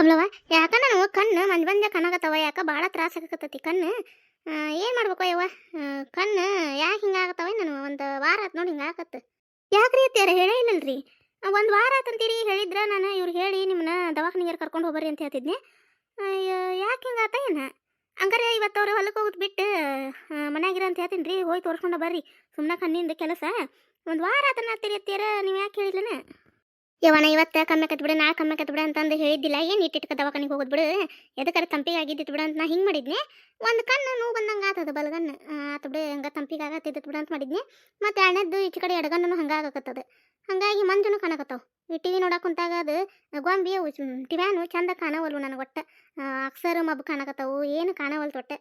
ಕಮಲವ ಯಾಕ ನಾನು ಕಣ್ಣು ಮಂಜ್ ಮಂಜ ಕಣ್ಣಾಗತ್ತವ ಯಾಕ ಭಾಳ ತ್ರಾಸ ಆಗಕತ್ತೈತಿ ಕಣ್ಣು? ಏನು ಮಾಡ್ಬೇಕು ಯವ್ವ? ಕಣ್ಣು ಯಾಕೆ ಹಿಂಗಾಗತ್ತವ ನಾನು ಒಂದು ವಾರ ಆತ್ ನೋಡಿ ಹಿಂಗಾಗತ್ತ ಯಾಕ್ರಿ ಅತ್ತಿಯಾರ ಹೇಳೇ ಇಲ್ಲಲ್ರಿ? ಒಂದು ವಾರ ಆತಂತೀರಿ ಹೇಳಿದ್ರೆ ನಾನು ಇವ್ರು ಹೇಳಿ ನಿಮ್ಮನ್ನ ದವಾಖಾನಿಗೆ ಕರ್ಕೊಂಡು ಹೋಗ್ರಿ ಅಂತ ಹೇಳ್ತಿದ್ನಿ. ಯಾಕೆ ಹಿಂಗಾತ ಏನ? ಹಂಗಾರೆ ಇವತ್ತು ಅವ್ರು ಹೊಲಕ್ಕೆ ಹೋಗೋದು ಬಿಟ್ಟು ಮನ್ಯಾಗಿರ ಅಂತ ಹೇಳ್ತೀನಿ ರೀ ಹೋಗಿ ತೋರಿಸ್ಕೊಂಡು ಬರ್ರಿ ಸುಮ್ಮನೆ ಕಣ್ಣಿಂದ ಕೆಲಸ. ಒಂದು ವಾರ ಆತನ ಅತ್ತೀರ ನೀವು ಯಾಕೆ ಹೇಳಿಲ್ಲನ ಯವನ ಇವತ್ತು ಕಮ್ಮಿ ಆಕತ್ ಬಿಡು ನಾ ಕಮ್ಮಿ ಆಕತ್ ಅಂತಂದು ಹೇಳಿದ್ದಿಲ್ಲ. ಏನು ಇಟ್ಟಿಟ್ಕ ದವಾಖಾನಿಗೆ ಹೋಗೋದು ಬಿಡು ಎದಕ್ಕಾರ ತಂಪಿಗೆ ಆಗಿದ್ದಿತ್ತು ಬಿಡು ಅಂತ ನಾ ಹಿಂಗೆ ಮಾಡಿದ್ನಿ. ಒಂದು ಕಣ್ಣು ನೋವು ಬಂದಂಗೆ ಆತದ, ಬಲಗಣ್ಣು. ಆತ ಬಿಡು, ಹಂಗೆ ತಂಪಿಗೆ ಆಗತ್ತಿದ್ದಿತ್ತು ಬಿಡು ಅಂತ ಮಾಡಿದ್ನಿ. ಮತ್ತು ಎಣ್ಣೆದ್ದು ಈಚೆ ಕಡೆ ಎಡಗಣ್ಣು ಹಂಗಾಗತ್ತದ ಹಾಗಾಗಿ ಮಂಜುನು ಕಾಣಕತ್ತಾವ. ಈ ಟಿ ವಿ ನೋಡಕ್ಕೆ ಕುಂತಾಗ ಅದು ಗೊಂಬಿ ಟಿವ್ಯಾನು ಚಂದ ಕಾಣವಲ್ವು ನನಗೆ ಒಟ್ಟು. ಅಕ್ಸರ್ ಮಬ್ಬು ಕಾಣಕತ್ತಾವು, ಏನು ಕಾಣವಲ್ತು ಒಟ್ಟೆ.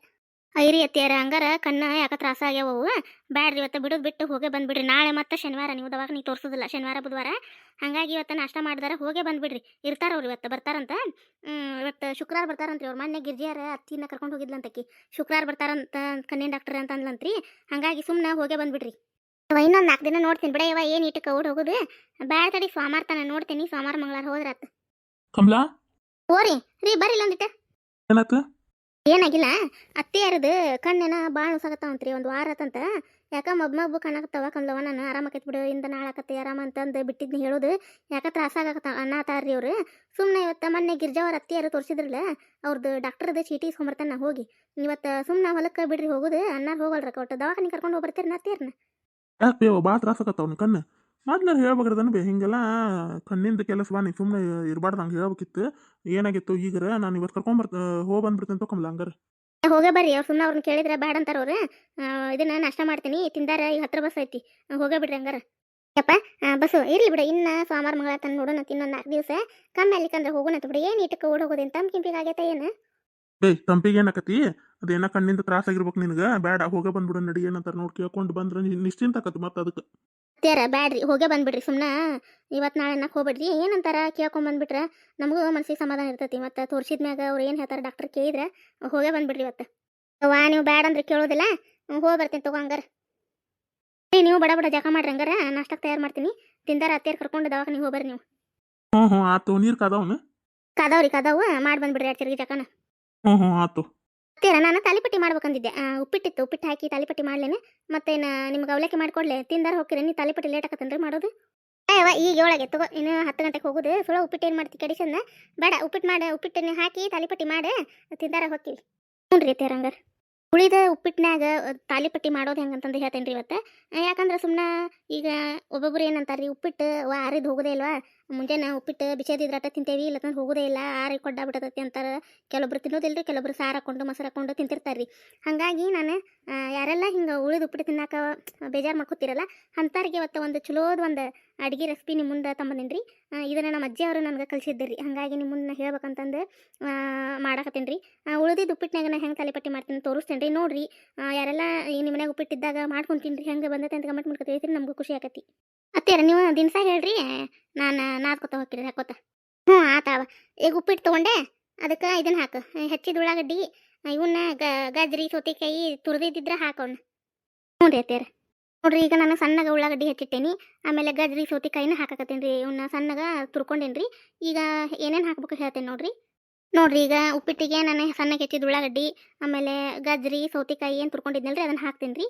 ಐರಿ ಅತ್ತಿಯಾರ ಹಂಗಾರ ಕಣ್ಣ ಯಾಕ ತ್ರಾಸ ಆಗ್ಯಾವ ಅವು ಬ್ಯಾಡ್ರಿ ಇವತ್ತು ಬಿಡೋದು ಬಿಟ್ಟು ಹೋಗೇ ಬಂದ್ಬಿಡ್ರಿ. ನಾಳೆ ಮತ್ತೆ ಶನಿವಾರ ನೀವು ದವಾಗ ನೀವು ತೋರಿಸೋದಿಲ್ಲ. ಶನಿವಾರ ಬುಧವಾರ. ಹಂಗಾಗಿ ಇವತ್ತು ನಾಷ್ಟ ಮಾಡಿದಾರ ಹೋಗೇ ಬಂದ್ಬಿಡ್ರಿ. ಇರ್ತಾರ ಅವ್ರು ಇವತ್ತು ಬರ್ತಾರಂತ? ಇವತ್ತು ಶುಕ್ರವಾರ ಬರ್ತಾರಂತ್ರಿ ಅವ್ರ. ಮೊನ್ನೆ ಗಿರ್ಜಿಯಾರ ಅತ್ತಿನ ಕರ್ಕೊಂಡು ಹೋಗಿದ್ಲಂತಕಿ. ಶುಕ್ರವಾರ ಬರ್ತಾರಂತ ಕಣ್ಣಿನ ಡಾಕ್ಟರ್ ಅಂತ ಅಂದ್ಲಂತ್ರಿ. ಹಂಗಾಗಿ ಸುಮ್ಮನೆ ಹೋಗೇ ಬಂದ್ಬಿಡ್ರಿ. ಅವ ಇನ್ನೊಂದು ನಾಲ್ಕು ದಿನ ನೋಡ್ತೀನಿ ಬಿಡ ಇವ ಏನು ಇಟ್ಟು ಕೌಡ್ ಹೋಗುದು? ಬ್ಯಾಡ ತಡಿ ಸೋಮವಾರ ತನ ನೋಡ್ತೀನಿ. ಸೋಮವಾರ ಮಂಗಳವಾರ ಹೋದ್ರಾತ್. ಕಮಲಾ? ಓರಿ ರೀ ಬರ್ರಿ ಇಲ್ಲೊಂದಿಟ್ಟು ಏನಾತ? ಏನಾಗಿಲ್ಲ, ಅತ್ತೆಯಾರದು ಕಣ್ಣೇನ ಭಾಳ ನುಸಾಗತ್ತಾವಂತ್ರಿ ಒಂದು ವಾರ ಆತಂತ ಯಾಕ ಮಬ್ ಮಬ್ಬು ಕಾಣಕತ್ತವ ಕಮ್ಲವ ನಾನು ಆರಾಮಾಕೈತಿ ಬಿಡು, ಇಂದ ನಾಳಾಕತ್ತೆ ಆರಾಮ ಅಂತಂದು ಬಿಟ್ಟಿದ್ನ ಹೇಳೋದು. ಯಾಕ ತ್ರಾಸಾಗತ್ತ ಅನ್ನತಾರ್ರಿ ಅವ್ರು. ಸುಮ್ಮನೆ ಇವತ್ತು ಮೊನ್ನೆ ಗಿರ್ಜಾವರ ಅತ್ತಿಯರು ತೋರಿಸಿದ್ರಲ್ಲ ಅವ್ರದ್ದು ಡಾಕ್ಟರ್ದು ಚೀಟಿ ಇಸ್ಕೊಂಬರ್ತಾನೆ ನಾ ಹೋಗಿ. ಇವತ್ತು ಸುಮ್ಮನೆ ಹೊಲಕ್ಕೆ ಬಿಡ್ರಿ ಹೋಗುದು, ಅನ್ನಾರು ಹೋಗಲ್ರ ಒಟ್ಟು ದವಾಖಾನೆ ಕರ್ಕೊಂಡು ಹೋಗ್ಬರ್ತೀರಿ ನಾ ಅತ್ತೆಯರ್ನ? ಯಾಕೆ ಭಾಳ ತ್ರಾಸಕತ್ತವನು ಕಣ್ಣು? ಮೊದ್ಲಾರ ಹೇಳ್ಬೇಕ್ರದನ ಬೇ ಹಿಂಗೆಲ್ಲ ಕಣ್ಣಿಂದ ಕೆಲಸ ಬಾ ನೀ ಸುಮ್ಮನೆ ಇರಬಾರ್ದು ಹಂಗೆ ಹೇಳ್ಬೇಕಿತ್ತು. ಏನಾಗಿತ್ತು ಈಗರ ನಾನು ಇವತ್ತು ಕರ್ಕೊಂಬರ್ತ ಹೋಗಿ ಬಂದ್ಬಿಡ್ತೇನೆ ಕಮಲ ಹಂಗಾರ. ಹೋಗೇ ಬರ್ರಿ ಅವ್ರು ಸುಮ್ಮನೆ ಅವ್ರನ್ನ ಕೇಳಿದ್ರೆ ಬ್ಯಾಡ ಅಂತಾರೆ ಅವ್ರು. ಇದನ್ನ ನಾಷ್ಟ ಮಾಡ್ತೀನಿ ತಿಂದಾರ ಈಗ ಹತ್ರ ಬಸ್ ಐತಿ. ಹೋಗೇ ಬಿಡ್ರಿ ಹಂಗಾರ. ಯಪ್ಪ ಬಸ್ ಬಸ್ಸು ಇರ್ಲಿ ಬಿಡ ಇನ್ನ ಸೋಮವಾರ ಮಂಗಳ ತಂದು ನೋಡೋಣ ಇನ್ನೊಂದು ನಾಲ್ಕು ದಿವಸ. ಕಮ್ಮಿ ಅಲ್ಲಿಕಂದ್ರೆ ಹೋಗೋಣ ಬಿಡಿ ಏನು ಇಟ್ಟಕ್ಕೆ ಓಡ್ ಹೋಗೋದೇನು ತಮ್ಮ ಕಿಂಪಿಗೆ ಆಗೈತೆ ಏನು? ಏಯ್ ತಂಪಿಗೆ ಏನಕತಿ ಅದೇನ ಕಣ್ಣಿಂದ ತ್ರಾಸ ಆಗಿರ್ಬೇಕು ನಿನಗೆ? ಬೇಡ ಹೋಗೇ ಬಂದ್ಬಿಡು ನಡಿ ಏನಂತಾರೆ ನೋಡಿ ಕೇಳ್ಕೊಂಡು ಬಂದ್ರೆ ನಿಶ್ಚಿಂತ ಆಕತಿ ಮತ್ತೆ ಅದಕ್ಕೆ ಅತ್ಯಾರ ಬ್ಯಾಡ್ರಿ ಹೋಗೇ ಬಂದ್ಬಿಡ್ರಿ ಸುಮ್ಮನೆ ಇವತ್ತು ನಾಳೆ ಅನ್ನಕ್ಕೆ ಹೋಗ್ಬೇಡ್ರಿ. ಏನಂತಾರ ಕೇಳ್ಕೊಂಡ್ ಬಂದ್ಬಿಟ್ರೆ ನಮಗೂ ಮನಸ್ಸಿಗೆ ಸಮಾಧಾನ ಇರ್ತೈತಿ. ಮತ್ತು ತೋರಿಸಿದ್ಮ್ಯಾಗ ಅವ್ರು ಏನು ಹೇಳ್ತಾರೆ ಡಾಕ್ಟರ್ ಕೇಳಿದ್ರೆ ಹೋಗೇ ಬಂದ್ಬಿಡ್ರಿ ಇವತ್ತು. ವಾ ನೀವು ಬ್ಯಾಡ ಅಂದ್ರೆ ಕೇಳೋದಿಲ್ಲ. ಹೋಗಿ ಬರ್ತೀನಿ ತಗೋ ಹಂಗಾರ. ಏ ನೀವು ಬಡ ಬಡ ಜಕ ಮಾಡ್ರಿ ಹಂಗಾರ. ನಾಷ್ಟಕ್ಕೆ ತಯಾರು ಮಾಡ್ತೀನಿ. ತಿಂದಾರ ಅತ್ತೆಯರ್ ಕರ್ಕೊಂಡು ದವಾಖಾನಿಗೆ ಹೋಗ್ಬರ್ರಿ ನೀವು. ಹ್ಞೂ ಹ್ಞೂ ಆತು. ನೀರು ಕಾದವನು ಕದಾವ್ರಿ ಕದಾವು ಮಾಡಿ ಬಂದ್ಬಿಡ್ರಿ ಎರಡು ತಿರ್ಗಿ ಜಕನ ಹ್ಞೂ ಹ್ಞೂ ಆತು. ತೀರ, ನಾನು ತಾಲಿಪಟ್ಟಿ ಮಾಡ್ಬೇಕಂದಿದ್ದೆ. ಉಪ್ಪಿಟ್ಟಿತ್ತು. ಉಪ್ಪಿಟ್ಟು ಹಾಕಿ ತಾಲಿಪಟ್ಟಿ ಮಾಡ್ಲೇನೆ. ಮತ್ತೆ ನಾ, ನಿಮ್ಗೆ ಅವಲಕ್ಕಿ ಮಾಡ್ಕೊಡ್ಲೆ. ತಿಂದಾರ ಹೋಗ್ತೀರಿ? ನೀ ತಾಲಿಪಟ್ಟಿ ಲೇಟ್ ಆಗತ್ತಂದ್ರೆ ಮಾಡೋದು? ಅಯ್ಯವ ಈಗ ಏಳಾಗೆ ತಗೋ ಇನ್ನು ಹತ್ತು ಗಂಟೆಗೆ ಹೋಗುದು. ಸುಳ ಉಪ್ಪಿಟ್ಟು ಏನು ಮಾಡ್ತಿ ಕಡಿಸನ್ನ ಬೇಡ, ಉಪ್ಪಿಟ್ಟು ಮಾಡಿ. ಉಪ್ಪಿಟ್ಟನ್ನ ಹಾಕಿ ತಾಲಿಪಟ್ಟಿ ಮಾಡಿ. ತಿಂದಾರ ಹೋಗ್ತೀವಿ. ಹ್ಞೂ ರೀ ತೇರಂಗಾರ ಉಳಿದ ಉಪ್ಪಿಟ್ಟಿನಾಗ ತಾಲಿಪಟ್ಟಿ ಮಾಡೋದು ಹೆಂಗಂತಂದು ಹೇಳ್ತೇನೆ ರೀ ಇವತ್ತು. ಯಾಕಂದ್ರೆ ಸುಮ್ಮನೆ ಈಗ ಒಬ್ಬೊಬ್ರು ಏನಂತಾರೆ ರೀ ಉಪ್ಪಿಟ್ಟು ಆರಿದು ಹೋಗೋದೇ ಇಲ್ವಾ? ಮುಂಜಾನೆ ಉಪ್ಪಿಟ್ಟು ಬಿಸಿದಿದ್ರಾಟ ತಿಂತೇವಿ, ಇಲ್ಲತಂದ್ರೆ ಹೋಗೋದೇ ಇಲ್ಲ, ಆರಿ ಕೊಡ್ಡ ಬಿಡತೈತಿ ಅಂತಾರೆ. ಕೆಲವೊಬ್ರು ತಿನ್ನೋದಿಲ್ಲ ರೀ ಕೆಲವೊಬ್ರು ಸಾರು ಹಾಕೊಂಡು, ಮೊಸರು ಹಾಕೊಂಡು ತಿಂತಿರ್ತಾರೆ ರೀ ಹಾಗಾಗಿ ನಾನು ಯಾರೆಲ್ಲ ಹಿಂಗೆ ಉಳಿದು ಉಪ್ಪಿಟ್ಟು ತಿನ್ನಾಕ ಬೇಜಾರು ಮಾಡ್ಕೊತಿರಲ್ಲ ಅಂಥವ್ರಿಗೆ ಇವತ್ತು ಒಂದು ಚಲೋದ ಒಂದು ಅಡುಗೆ ರೆಸಿಪಿ ನಿಮ್ಮ ಮುಂದೆ ತಂಬಂದಿನಿ ರೀ ಇದನ್ನು ನಮ್ಮ ಅಜ್ಜಿ ಅವರು ನನಗೆ ಕಲಿಸಿದ್ದೆ ರೀ ಹಾಗಾಗಿ ನಿಮ್ಮ ಮುಂದೆ ಹೇಳ್ಬೇಕಂತಂದು ಮಾಡಾಕತ್ತೀನಿ ರೀ ಉಳಿದಿದ್ದು ಉಪ್ಪಿಟ್ಟಿನಾಗ ನಾ ಹೆಂಗೆ ತಲೆಪಟ್ಟಿ ಮಾಡ್ತೀನಿ ತೋರಿಸ್ತೇನೆ ರೀ ನೋಡಿರಿ ಯಾರೆಲ್ಲ ನಿಮ್ಮ ಮನ್ಯಾಗ ಉಪ್ಪಿಟ್ಟಿದ್ದಾಗ ಮಾಡ್ಕೊತೀನಿ ರೀ ಹೆಂಗೆ ಬಂದೈತೆ ಅಂತ ಕಮೆಂಟ್ ಮಾಡ್ಕೊತ ಹೇಳ್ತೀನಿ ನಮಗೂ ಖುಷಿ ಆಕತಿ ಅತ್ತೇರ ನೀವು ದಿನಸ ಹೇಳ್ರಿ, ನಾನು ನಾದ್ಕೊತ ಹೋಗ್ತೀರಿ ಹಾಕೋತ ಹ್ಞೂ ಆತಾವ ಈಗ ಉಪ್ಪಿಟ್ಟು ತೊಗೊಂಡೆ, ಅದಕ್ಕೆ ಇದನ್ನು ಹಾಕು. ಹೆಚ್ಚಿದ ಉಳ್ಳಾಗಡ್ಡಿ ಇವನ್ನ ಗಜ್ರಿ ಸೌತೆಕಾಯಿ ತುರಿದಿದ್ದಿದ್ರೆ ಹಾಕೋಣ ಹ್ಞೂ ರೀ ನೋಡ್ರಿ, ಈಗ ನಾನು ಸಣ್ಣಗೆ ಉಳ್ಳಾಗಡ್ಡಿ ಹೆಚ್ಚಿಟ್ಟೇನಿ, ಆಮೇಲೆ ಗಜ್ರಿ, ಸೌತೆಕಾಯಿನ ಹಾಕಕತ್ತೀನಿ ರೀ ಇವನ್ನ ಸಣ್ಣಗ ತುರ್ಕೊಂಡೇನಿ ರೀ ಈಗ ಏನೇನು ಹಾಕ್ಬೇಕು ಹೇಳ್ತೇನೆ ನೋಡ್ರಿ. ನೋಡ್ರಿ, ಈಗ ಉಪ್ಪಿಟ್ಟಿಗೆ ನಾನು ಸಣ್ಣಗೆ ಹೆಚ್ಚಿದ ಉಳ್ಳಾಗಡ್ಡಿ, ಆಮೇಲೆ ಗಜ್ರಿ, ಸೌತೆಕಾಯಿ ಏನು ತುರ್ಕೊಂಡಿದ್ನಲ್ರಿ, ಅದನ್ನು ಹಾಕ್ತೀನಿ ರೀ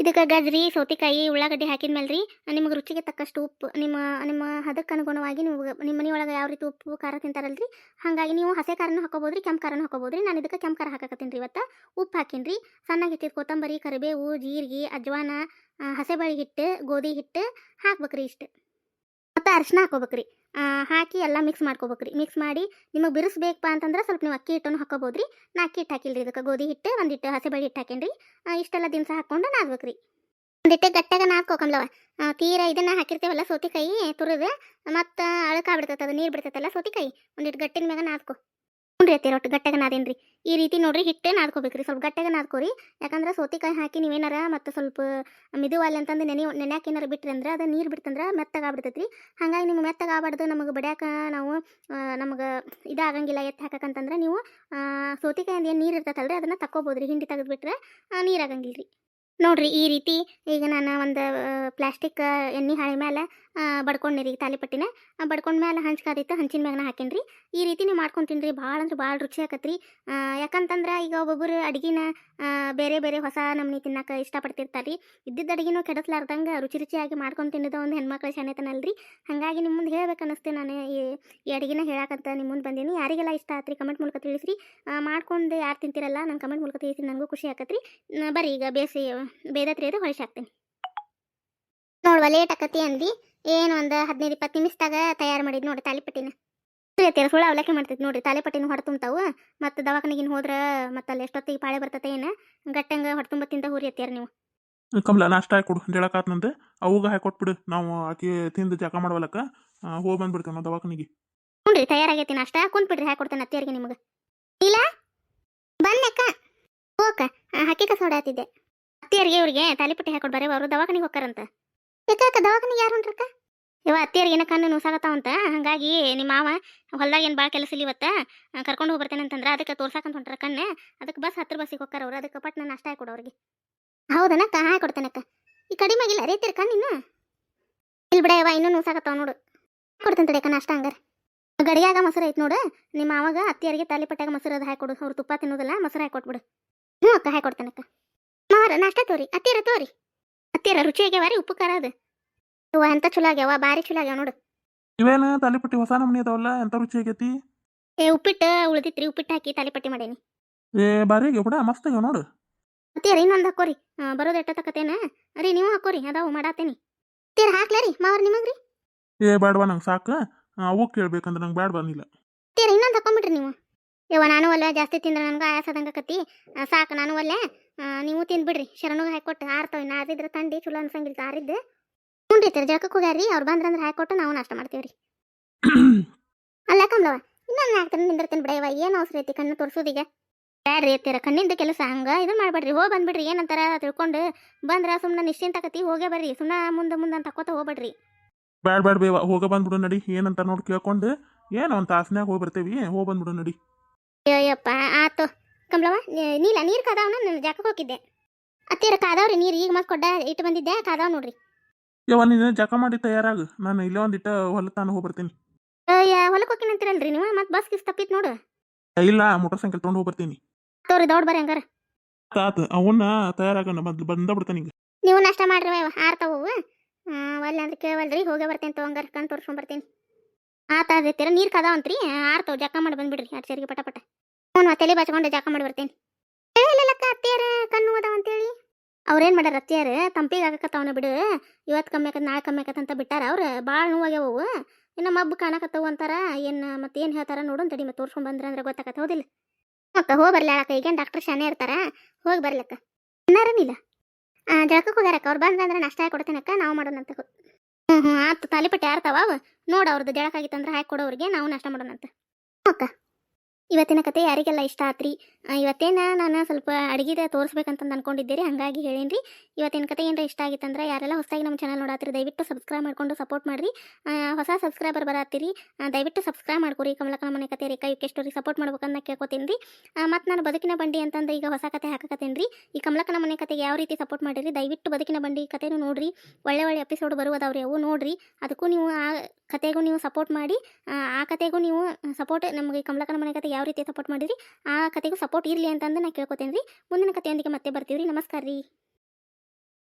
ಇದಕ್ಕೆ ಗಜ್ರಿ, ಸೌತೆಕಾಯಿ, ಉಳ್ಳಾಗಡ್ಡಿ ಹಾಕಿದ್ಮೇಲೆ ರೀ ನಿಮಗೆ ರುಚಿಗೆ ತಕ್ಕಷ್ಟು ಉಪ್ಪು, ನಿಮ್ಮ ನಿಮ್ಮ ಹದಕ್ಕೆ ಅನುಗುಣವಾಗಿ ನೀವು ನಿಮ್ಮ ಮನೆಯೊಳಗೆ ಯಾವ ರೀತಿ ಉಪ್ಪು, ಖಾರ ತಿಂತಾರಲ್ರಿ, ಹಾಗಾಗಿ ನೀವು ಹಸೆ ಖಾರನೂ ಹಾಕೋಬೋದು ರೀ ಕೆಂಪು ಖಾರನೂ ಹಾಕೋಬೋದು ರೀ ನಾನು ಇದಕ್ಕೆ ಕೆಂಪು ಖಾರ ಹಾಕಕತ್ತೀನಿ ರೀ ಇವತ್ತು. ಉಪ್ಪು ಹಾಕೀನಿ ರೀ ಸಣ್ಣಗೆ ಹೆಚ್ಚಿದ ಕೊತ್ತಂಬರಿ, ಕರಿಬೇವು, ಜೀರಿಗೆ, ಅಜ್ವಾನ ಹಸೆಬಳಿ ಹಿಟ್ಟು, ಗೋಧಿ ಹಿಟ್ಟು ಹಾಕ್ಬೇಕ್ರಿ ಇಷ್ಟು. ಮತ್ತು ಅರಿಶಿನ ಹಾಕೋಬೇಕ್ರಿ. ಹಾಕಿ ಎಲ್ಲ ಮಿಕ್ಸ್ ಮಾಡ್ಕೋಬೇಕ್ರಿ. ಮಿಕ್ಸ್ ಮಾಡಿ ನಿಮಗೆ ಬಿರಿಸ್ಬೇಕಪ್ಪ ಅಂತಂದ್ರೆ ಸ್ವಲ್ಪ ನೀವು ಅಕ್ಕಿ ಹಿಟ್ಟನ್ನು ಹಾಕೋಬೋದು ರೀ ನಾ ಅಕ್ಕಿ ಹಿಟ್ಟು ಹಾಕಿಲ್ರಿ ಇದಕ್ಕೆ. ಗೋಧಿ ಹಿಟ್ಟು ಒಂದಿಟ್ಟು ಹಸೆಬಳಿ ಹಿಟ್ಟು ಹಾಕೇನ್ರಿ. ರೀ ಇಷ್ಟೆಲ್ಲ ದಿನಸ ಹಾಕ್ಕೊಂಡು ನಾದ್ಬೇಕ್ರಿ. ಒಂದಿಟ್ಟು ಗಟ್ಟಾಗ ನಾದ್ಕೋಕಂಬ್ಲವ ತೀರ ಇದನ್ನ ಹಾಕಿರ್ತೇವಲ್ಲ ಸೋತಿಕಾಯಿ ತುರಿದು, ಮತ್ತು ಅಳಕಾಗ್ಬಿಡ್ತೈತೆ ಅದು, ನೀರು ಬಿಡ್ತೈತಲ್ಲ ಸೌತಿಕಾಯಿ. ಒಂದಿಟ್ಟು ಗಟ್ಟಿನ ಮ್ಯಾಗ ನಾದ್ಕೊ. ಹ್ಞೂ ರೀ ಒಟ್ಟು ಗಟ್ಟಾಗ ನಾದೇನ್ರಿ. ಈ ರೀತಿ ನೋಡ್ರಿ ಹಿಟ್ಟೆ ನಾದ್ಕೋಬೇಕ್ರಿ. ಸ್ವಲ್ಪ ಗಟ್ಟಿಗೆ ನಾದ್ಕೋರಿ. ಯಾಕಂದ್ರೆ ಸೋತಿಕಾಯಿ ಹಾಕಿ ನೀವೇನಾರ ಮತ್ತು ಸ್ವಲ್ಪ ಮಿದುವಾಲೆ ಅಂತಂದು ನೆನೆ, ನೆನ್ಯಾಕ ಏನಾರು ಬಿಟ್ರಿ ಅಂದ್ರೆ ಅದು ನೀರು ಬಿಡ್ತಂದ್ರೆ ಮೆತ್ತಗೆ ಆಗ್ಬಿಡ್ತೈತ್ರಿ. ಹಾಗಾಗಿ ನಿಮ್ಗೆ ಮೆತ್ತಗೆ ಆಗ್ಬಾರ್ದು. ನಮಗೆ ಬಡ್ಯಾಕ ನಾವು ನಮಗೆ ಇದಾಗಂಗಿಲ್ಲ ಎತ್ತು ಹಾಕಕ್ಕಂತಂದ್ರೆ ನೀವು ಸೌತೆಕಾಯಿಂದ ಏನು ನೀರು ಇರ್ತೈತಲ್ರಿ ಅದನ್ನು ತಕ್ಕೋಬೋದ್ರಿ. ಹಿಂಡಿ ತೆಗೆದುಬಿಟ್ರೆ ನೀರು ಆಗಂಗಿಲ್ಲ ರೀ ನೋಡ್ರಿ ಈ ರೀತಿ ಈಗ ನಾನು ಒಂದು ಪ್ಲಾಸ್ಟಿಕ್ ಎಣ್ಣೆ ಹಾಳೆ ಮೇಲೆ ಬಡ್ಕೊಂಡಿರಿ ತಾಲಿಪಟ್ಟಿನ ಬಡ್ಕೊಂಡ ಮೇಲೆ ಹಂಚ್ಕಾದಿತ್ತು ಹಂಚಿನ ಮ್ಯಾಗನ ಹಾಕೇನಿ ರೀ ಈ ರೀತಿ ನೀವು ಮಾಡ್ಕೊಂಡು ತಿನ್ರಿ ಭಾಳ ಅಂದ್ರೆ ಭಾಳ ರುಚಿ ಆಕತ್ರಿ. ಯಾಕಂತಂದ್ರೆ ಈಗ ಒಬ್ಬೊಬ್ಬರು ಅಡ್ಗಿನ ಬೇರೆ ಬೇರೆ ಹೊಸ ನಮ್ನಿ ತಿನ್ನಕ್ಕೆ ಇಷ್ಟಪಡ್ತಿರ್ತಾರೆ ರೀ ಇದ್ದಿದ್ದ ಅಡುಗೆನೂ ಕೆಡಸ್ಲಾರ್ದಂಗೆ ರುಚಿ ರುಚಿಯಾಗಿ ಮಾಡ್ಕೊಂಡು ತಿನ್ನದ ಒಂದು ಹೆಣ್ಮಕ್ಳ ಶಾನೆತನಲ್ರಿ ಹಾಗಾಗಿ ನಿಮ್ಮ ಮುಂದೆ ಹೇಳ್ಬೇಕು ಅನ್ನಿಸ್ತೆ ನಾನು ಈ ಅಡುಗೆನ ಹೇಳಕ್ಕಂತ ನಿಮ್ಮ ಮುಂದೆ ಬಂದೀನಿ. ಯಾರಿಗೆಲ್ಲ ಇಷ್ಟ ಆತ್ರಿ ಕಮೆಂಟ್ ಮೂಲಕ ತಿಳಿಸ್ರಿ. ಮಾಡ್ಕೊಂಡು ಯಾರು ತಿಂತಿರಲ್ಲ ನನ್ನ ಕಮೆಂಟ್ ಮೂಲಕ ತಿಳಿಸಿ ನನಗೂ ಖುಷಿ ಆಕತ್ರಿ. ಬರ್ರಿ ಈಗ ಬೇಸಿ ಬೇದತ್ರಿ ಅದು ಹೊಳಿಸಿ ಹಾಕ್ತೀನಿ. ನೋಡುವ, ಲೇಟ್ ಆಕತಿ ಅಂದು ಏನು ಒಂದು ಹದಿನೈದು ಇಪ್ಪತ್ತು ನಿಮಿಷದಾಗ ತಯಾರು ಮಾಡಿದ್ ನೋಡಿ ತಾಲಿಪಟ್ಟಿನ. ಸುಳ್ಳು ಸುಳ್ಳ ಅವಲಕ್ಕಿ ಮಾಡ್ತೈತಿ ನೋಡಿ ತಾಲಿಪಟ್ಟಿನ ಹೊಡೆ ತುಂಬ್ತಾವು ಮತ್ತು ದವಾಖಾನಿಗಿನ ಹೋದ್ರೆ ಮತ್ತೆ ಅಲ್ಲಿ ಎಷ್ಟೊತ್ತಿಗೆ ಪಾಳೆ ಬರ್ತತೆ ಏನು ಗಟ್ಟಂಗೆ ಹೊಡೆ ತುಂಬ ತಿಂತ ಹುರಿ ಎತ್ತೀರ ನೀವು ಕಮಲ ನಾಷ್ಟ ಹಾಕೊಡು ಜಳಕಾತ್ನಂತೆ ಅವಾಗ ಹಾಕೊಟ್ಬಿಡು ನಾವು ಆಕೆ ತಿಂದು ಜಕ ಮಾಡವಲಕ್ಕ ಹೋಗಿ ಬಂದ್ಬಿಡ್ತೇವೆ ನಾವು ದವಾಖಾನಿಗೆ. ಹ್ಞೂ ತಯಾರಾಗೈತಿ ನಾಷ್ಟ ಕುಂತ್ಬಿಡ್ರಿ ಹಾಕೊಡ್ತೇನೆ ಅತ್ತಿಯರಿಗೆ ನಿಮಗೆ. ಇಲ್ಲ? ಬನ್ನಕ್ಕ. ಹೋಕ ಕಸ ಹೊಡಾತಿದ್ದೆ. ಅತ್ತಿಯರಿಗೆ ಇವ್ರಿಗೆ ತಾಲಿಪಟ್ಟಿ ಹಾಕೊಡ್ ಬರೀ ಅವರು ದವಾಖಾನಿಗೆ ಹೋಗ್ತಾರಂತ ಯಾಕ ದವಾಖಾನೆ ಯಾರು ಹೊಂಟ್ರಕ್ಕ? ಇವ ಅತ್ತಿಯರಿಗೆ ಏನ ಕಣ್ಣು ನುಸಾಗತ್ತಾವಂತ ಹಂಗಾಗಿ ನಿಮ್ಮ ಮಾವ ಹೊಲ್ದಾಗ ಏನು ಭಾಳ ಕೆಲಸ ಇಲ್ಲಿ ಇವತ್ತ ಕರ್ಕೊಂಡು ಹೋಗಿ ಅಂತಂದ್ರೆ ಅದಕ್ಕೆ ತೋರ್ಸಾಕಂತ ಹೊಂಟ್ರ ಕಣ್ಣೆ. ಅದಕ್ಕೆ ಬಸ್ ಹತ್ರ ಬಸ್ಸಿಗೆ ಹೋಗ್ತಾರ ಅವ್ರು, ಅದಕ್ಕೆ ಪಟ್ನ ನಾಷ್ಟ ಹೌದನ ಅವ್ರಿಗೆ. ಹೌದನಕ್ಕ ಕೊಡ್ತೇನಕ್ಕ. ಈ ಕಡಿಮೆ ಆಗಿಲ್ಲ ಕಣ್ಣ ನೀನು ಇಲ್ಲಿ ಬಿಡ ಯವ ಇನ್ನೂ ನೂಸಾಕತ್ತಾವ ನೋಡು. ಕೊಡ್ತೇನೆ ಕಣ್ಣ ನಾಷ್ಟ ಹಂಗಾರೆ. ಗಡಿಯಾಗ ಮೊಸರು ಐತೆ ನೋಡು ನಿಮ್ಮ ಮಾವಾಗ ಅತ್ತಿಯರಿಗೆ ತಾಲಿಪಟ್ಟಾಗ ಮೊಸರು ಅದು ಹಾಕೊಡು ಅವ್ರು ತುಪ್ಪ ತಿನ್ನೋದಿಲ್ಲ, ಮೊಸರು ಹಾಕೊಟ್ಬಿಡು ಹ್ಞೂ ಅಕ್ಕ ಹಾಕೊಡ್ತೇನಕ್ಕ ಮಾರ ನಾಷ್ಟ ತೋರಿ, ಅತ್ತಿಯರ ತೋರಿ. ಅತ್ತಿಯರ ರುಚಿ ಆಗ್ಯಾವ ರೀ ಉಪ್ಪು ಖಾರ ಅದು? ಇವ ಎಂತ ಚಲೋ ಆಗ್ಯಾವ ಬಾರಿ ಚಲೋ ಆಗ್ಯಾವ ನೋಡು. ಇವೇನ ತಾಲಿಪಟ್ಟಿ ಹೊಸ ನಮೂನಿ ಅದಾವಲ್ಲ ಎಂತ ರುಚಿ ಆಗೈತಿ? ಏ ಉಪ್ಪಿಟ್ಟು ಉಳಿದಿತ್ರಿ ಉಪ್ಪಿಟ್ಟು ಹಾಕಿ ತಾಲಿಪಟ್ಟಿ ಮಾಡೇನಿ. ಏ ಬಾರಿ ಆಗ್ಯಾವ ಬಿಡ ಮಸ್ತ್ ಆಗ್ಯಾವ ನೋಡು. ಅತ್ತಿಯರ ಇನ್ನೊಂದು ಹಾಕೋರಿ ಬರೋದು ಎಟ್ಟತಕತೇನ ರೀ ನೀವು ಹಾಕೋರಿ ಅದಾವು ಮಾಡಾತೇನಿ. ಅತ್ತಿಯರ ಹಾಕ್ಲಾರಿ ನಿಮಗ್ ನಿಮಗ್ರಿ? ಏ ಬೇಡವಾ ನಂಗೆ ಸಾಕು. ಅವು ಕೇಳ್ಬೇಕಂದ್ರೆ ನಂಗೆ ಬೇಡ ಬಂದಿಲ್ಲ ಅತ್ತಿಯರ ಇನ್ನೊಂದು ಹಾಕೊಂಬಿಡ್ರಿ ನೀವು. ಯವ್ವ ನಾನು ಒಲ್ಲೆ ಜಾಸ್ತಿ ತಿಂದ್ರೆ ನನಗೆ ಆಯಾಸ ಆದಂಗ ಆ, ಸಾಕು ನಾನು ಒಲ್ಲೆ. ನೀವು ತಿಂದ್ಬಿಡ್ರಿ. ಶರಣಗೆ ಹಾಕೊಟ್ಟು ಆರ್ತಾವೆ ನಾರಿದ್ರೆ ಆರಿದ್ರೆ ತಂಡಿ ಚಲೋ ಅನ್ಸಂಗಿಲ್ಲ ಆರಿದ್ದು. ಹ್ಞೂ ರೀ ತರ ಜಳಕಕ್ಕೆ ಹೋಗ್ಯಾರ್ರಿ. ಅವ್ರು ಬಂದ್ರಂದ್ರೆ ಹಾಕೊಟ್ಟು ನಾವು ನಾಷ್ಟ ಮಾಡ್ತೀವಿ ರೀ ಅಲ್ಲ ಕಮ್ಲವ ಇನ್ನೊಂದು ಹಾಕ್ತಾರೆ ನಿಂದಿರ್ತೀನಿ ಬಿಡಯ್ಯವ ಏನು ಅವಸರ ಐತಿ ಕಣ್ಣು ತೋರಿಸೋದೀಗ? ಬ್ಯಾಡ್ರಿ ಎತ್ತೀರ ಕಣ್ಣಿಂದ ಕೆಲಸ ಹಂಗೆ ಇದು ಮಾಡ್ಬೇಡ್ರಿ. ಹೋಗಿ ಬಂದ್ಬಿಡ್ರಿ ಏನಂತಾರ ತಿಳ್ಕೊಂಡು ಬಂದ್ರೆ ಸುಮ್ಮನೆ ನಿಶ್ಚಿಂತ ಆಕತಿ ಹೋಗೇ ಬರ್ರಿ. ಸುಮ್ಮನೆ ಮುಂದೆ ಮುಂದೆ ಅಂತ ಹಾಕೋತ ಹೋಗ್ಬೇಡ್ರಿ. ಬ್ಯಾಡ್ ಬ್ಯಾಡ್ ಬೇವ. ಹೋಗ ಬಂದ್ಬಿಡು ನಡಿ. ಏನಂತ ನೋಡಿ ಕೇಳ್ಕೊಂಡು. ಏನು ಒಂದು ತಾಸನ್ಯಾಗ ಹೋಗಿ ಬರ್ತೇವಿ ಹೋಗಿ ಬಂದ್ಬಿಡು ನಡಿ. ಅಯ್ಯಪ್ಪ ಆತು. ಕಮಲವ ನೀ- ನೀಲ ನೀರು ಕಾದಾವ ನಾನು ಜಾಕಕ್ಕೆ ಹೋಗಿದ್ದೆ. ಅತ್ತೀರ ಕಾದಾವ್ರಿ ನೀರು ಈಗ ಮತ್ತೆ ಕೊಡ್ಡ ಇಟ್ಟು ಬಂದಿದ್ದೆ ಕಾದಾವ್ ನೋಡ್ರಿ. ಯವ್ವ ನೀನು ಜಕ ಮಾಡಿ ತಯಾರಾಗ. ನಾನು ಇಲ್ಲೇ ಒಂದಿಟ್ಟು ಹೊಲಕ್ಕೆ ನಾನು ಹೋಗಿ ಬರ್ತೀನಿ ಹೊಲಕ್ಕೆ ಹೋಗಿ ಅಂತೀರಲ್ರಿ ನೀವು? ಮತ್ತೆ ಬಸ್ ಕಿಸ್ ತಪ್ಪಿತ್ ನೋಡು. ಇಲ್ಲ ಮೋಟರ್ ಸೈಕಲ್ ತೊಗೊಂಡು ಹೋಗಿ ಬರ್ತೀನಿ ತೋರಿ ದೌಡ್ ಬರ್ರಿ ಹಂಗಾರ. ಆತು ಅವನ್ನ ತಯಾರಾಗೋಣ ಮೊದ್ಲು ಬಂದ ಬಿಡ್ತಾನೆ ಈಗ. ನೀವು ನಷ್ಟ ಮಾಡ್ರಿ ಆರ್ ಆರ್ತಾವು ಒಲ್ಲ ಅಂದ್ರೆ ಕೇಳವಲ್ರಿ ಹೋಗೇ ಬರ್ತೇನೆ ತೋ ಹಂಗಾರ ಕಣ್ ತೋರಿಸ್ಕೊಂಡ್ ಬರ್ತೀನಿ. ಆತ ನೀರ್ ನೀರು ಕಾದಾವಂತ್ರಿ ಆರ್ತಾವ ಜಕ ಮಾಡಿ ಬಂದ್ಬಿಡ್ರಿ ಅಡ್ಸರಿಗೆ ಪಟ ಪಟ. ಹ್ಞೂ ತಲೆ ಬಾಚ್ಕೊಂಡು ಜಾಕ ಮಾಡಿ ಬರ್ತೇನೆ. ಹೇಳಿಲ್ಲಕ್ಕ ಅತ್ತಿಯಾರ ಕಣ್ಣು ಅದಾವ ಅಂತೇಳಿ. ಅವ್ರೇನು ಮಾಡ್ಯಾರ ಅತ್ತಿಯಾರ? ತಂಪಿಗೆ ಆಗಕತ್ತವನ ಬಿಡು. ಇವತ್ತು ಕಮ್ಮಿ ಆಕತ್, ನಾಳೆ ಕಮ್ಮಿ ಆಕತ್ ಅಂತ ಬಿಟ್ಟಾರ ಅವ್ರು. ಭಾಳ ನೋವಾಗ್ಯಾವು ಇನ್ನು ಮಬ್ಬು ಕಾಣಕತ್ತವು ಅಂತಾರ. ಏನು ಮತ್ತೆ ಏನು ಹೇಳ್ತಾರ ನೋಡು ತಡಿ ಮತ್ತೆ ತೋರ್ಸ್ಕೊಂಡ್ ಬಂದ್ರ ಅಂದ್ರೆ ಗೊತ್ತಾಗತ್ತೆ ಹೌದಿಲ್ಲ? ಅಕ್ಕ, ಹೋಗಿ ಬರ್ಲಿ ಅಕ್ಕ ಈಗೇನು ಡಾಕ್ಟರ್ ಶಾನೆ ಇರ್ತಾರ. ಹೋಗಿ ಬರ್ಲಕ್ಕ ಅನ್ನಾರನಿಲ್ಲ ಜಳಕಕ್ಕೆ ಹೋಗ್ಯಾರಕ್ಕ ಅವ್ರು ಬಂದ್ರೆ ನಾಷ್ಟ ಹಾಕಿ ಕೊಡ್ತೇನಕ್ಕ ನಾವು ಮಾಡೋಣಂತ ಹ್ಞೂ ಹ್ಞೂ ಆತು, ತಾಲಿಪಟ್ಟಿ ಯಾರ್ತಾವ ಅವು. ನೋಡು ಅವ್ರದ್ದು ಜಳಕಾಗಿತ್ತಂದ್ರೆ ಹಾಕಿ ಕೊಡೋರಿಗೆ, ನಾವು ನಾಷ್ಟ ಮಾಡೋಣಂತ ಅಕ್ಕ ಇವತ್ತಿನ ಕತೆ ಯಾರಿಗೆಲ್ಲ ಇಷ್ಟ ಆತ್ರಿ? ಇವತ್ತೇನ ನಾನು ಸ್ವಲ್ಪ ಅಡುಗೆದ ತೋರಿಸ್ಬೇಕಂತಂದು ಅನ್ಕೊಂಡಿದ್ದೀರಿ ಹಾಗಾಗಿ ಹೇಳೀನಿ ರೀ ಇವತ್ತಿನ ಕತೆ ಏನರ ಇಷ್ಟ ಆಗಿತ್ತಂದ್ರೆ ಯಾರೆಲ್ಲ ಹೊಸದಾಗಿ ನಮ್ಮ ಚಾನಲ್ ನೋಡಾತ್ರಿ ದಯವಿಟ್ಟು ಸಬ್ಸ್ಕ್ರೈಬ್ ಮಾಡ್ಕೊಂಡು ಸಪೋರ್ಟ್ ಮಾಡಿರಿ. ಹೊಸ ಸಬ್ಸ್ಕ್ರೈಬರ್ ಬರಾತ್ತೀರಿ ದಯವಿಟ್ಟು ಸಬ್ಸ್ಕ್ರೈಬ್ ಮಾಡ್ಕೊರಿ. ಕಮಲಕ್ಕನ ಮನೆ ಕತೆ ರೇಖಾ ಯುಕೆ ಸ್ಟೋರಿ ಸಪೋರ್ಟ್ ಮಾಡ್ಬೇಕಂತ ಕೇಳ್ಕೊತೀನಿ ರೀ ಮತ್ತು ನಾನು ಬದುಕಿನ ಬಂಡಿ ಅಂತಂದು ಈಗ ಹೊಸ ಕತೆ ಹಾಕಕತ್ತೇನೆ ರೀ ಈ ಕಮಲಕ್ಕನ ಮನೆ ಕತೆಗೆ ಯಾವ ರೀತಿ ಸಪೋರ್ಟ್ ಮಾಡಿರಿ ದಯವಿಟ್ಟು ಬದುಕಿನ ಬಂಡಿ ಕತೆನೂ ನೋಡ್ರಿ. ಒಳ್ಳೆ ಒಳ್ಳೆ ಎಪಿಸೋಡ್ ಬರುವುದವ್ರಿ ಅವು ನೋಡ್ರಿ. ಅದಕ್ಕೂ ನೀವು ಆ ಕತೆಗೂ ನೀವು ಸಪೋರ್ಟ್ ಮಾಡಿ ಆ, ಕತೆಗೂ ನೀವು ಸಪೋರ್ಟ್ ನಮಗೆ ಕಮಲಕ್ಕನ ಮನೆ ಕತೆ ರೀತಿ ಸಪೋರ್ಟ್ ಮಾಡಿರಿ ಆ ಕತೆಗೂ ಸಪೋರ್ಟ್ ಇರಲಿ ಅಂತಂದು ನಾ ಕೇಳ್ಕೊತೇನೆ ರೀ ಮುಂದಿನ ಕತೆಯೊಂದಿಗೆ ಮತ್ತೆ ಬರ್ತೀವಿ ರೀ ನಮಸ್ಕಾರ ರೀ